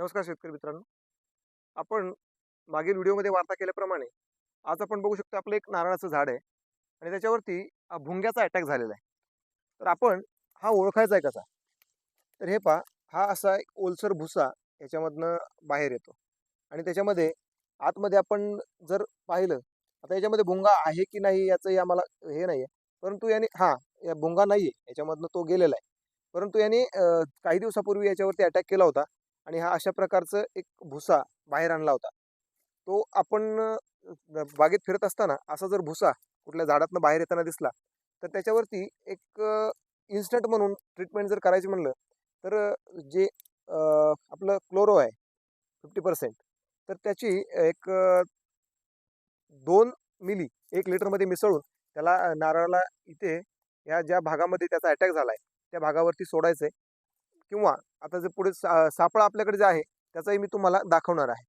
नमस्कार शेतकरी मित्रांनो. आपण मागील व्हिडिओमध्ये वार्ता केल्याप्रमाणे आज आपण बघू शकतो आपलं एक नारळाचं झाड आहे आणि त्याच्यावरती भुंग्याचा अटॅक झालेला आहे. तर आपण हा ओळखायचा आहे कसा? तर हे पहा हा असा एक ओलसर भुसा याच्यामधनं बाहेर येतो. आणि त्याच्यामध्ये आतमध्ये आपण जर पाहिलं आता याच्यामध्ये भुंगा आहे की नाही याचंही आम्हाला हे नाही आहे परंतु याने हां या भुंगा नाही आहे याच्यामधनं तो गेलेला आहे. परंतु याने काही दिवसापूर्वी याच्यावरती अटॅक केला होता. आणि हा अशा प्रकारचं एक भुसा बाहेर आणला होता. तो आपण बागेत फिरत असताना असा जर भुसा कुठल्या झाडातनं बाहेर येताना दिसला तर त्याच्यावरती एक इन्स्टंट म्हणून ट्रीटमेंट जर करायची म्हणलं तर जे आपलं क्लोरो आहे फिफ्टी पर्सेंट तर त्याची एक दोन मिली एक लिटरमध्ये मिसळून त्याला नारळाला इथे ह्या ज्या भागामध्ये त्याचा अटॅक झाला आहे त्या भागावरती सोडायचं आहे किंवा आता जे पुढे सा सापळा आपल्याकडे जे आहे त्याचाही मी तुम्हाला दाखवणार आहे.